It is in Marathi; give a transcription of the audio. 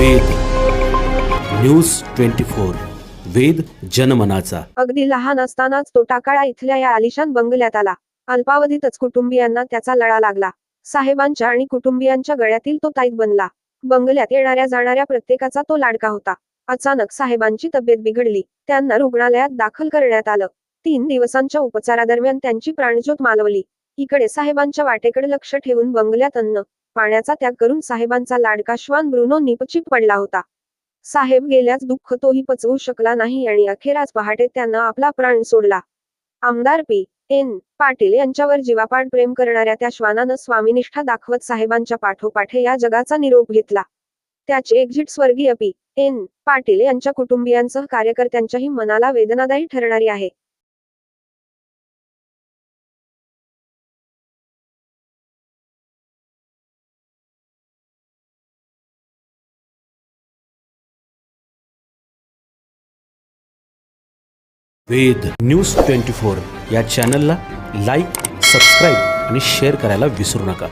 न्यूज ट्वेंटी फोर वेद जनमनाचा. अगदी लहान असतानाच तो टाकाळा इथल्या या आलिशान बंगल्यात आला. अल्पावधीतच कुटुंबियांना त्याचा लळा लागला. साहेबांच्या आणि कुटुंबियांच्या गळ्यातील तो ताईत बनला. बंगल्यात येणाऱ्या जाणाऱ्या प्रत्येकाचा तो लाडका होता. अचानक साहेबांची तब्येत बिघडली. त्यांना रुग्णालयात दाखल करण्यात आलं. तीन दिवसांच्या उपचारादरम्यान त्यांची प्राणज्योत मालवली. इकडे साहेबांच्या वाटेकडे लक्ष ठेवून बंगल्यात अन्न पाण्याचा त्याग करून साहेबांचा लाडका श्वान ब्रुनो निपचित पडला होता. साहेब गेल्याच दुःख तोही पचवू शकला नाही आणि अखेर आज पहाटे त्यानं आपला प्राण सोडला. आमदार पी. एन. पाटील यांच्यावर जीवापाड प्रेम करणाऱ्या त्या श्वानानं स्वामीनिष्ठा दाखवत साहेबांच्या पाठोपाठे या जगाचा निरोप घेतला. त्याचे एक्झिट स्वर्गीय पी. एन. पाटील यांच्या कुटुंबियांसह कार्यकर्त्यांच्याही मनाला वेदनादायी ठरणारी आहे. वेद न्यूज ट्वेंटी फोर या चॅनलला लाईक सबस्क्राईब आणि शेअर करायला विसरू नका.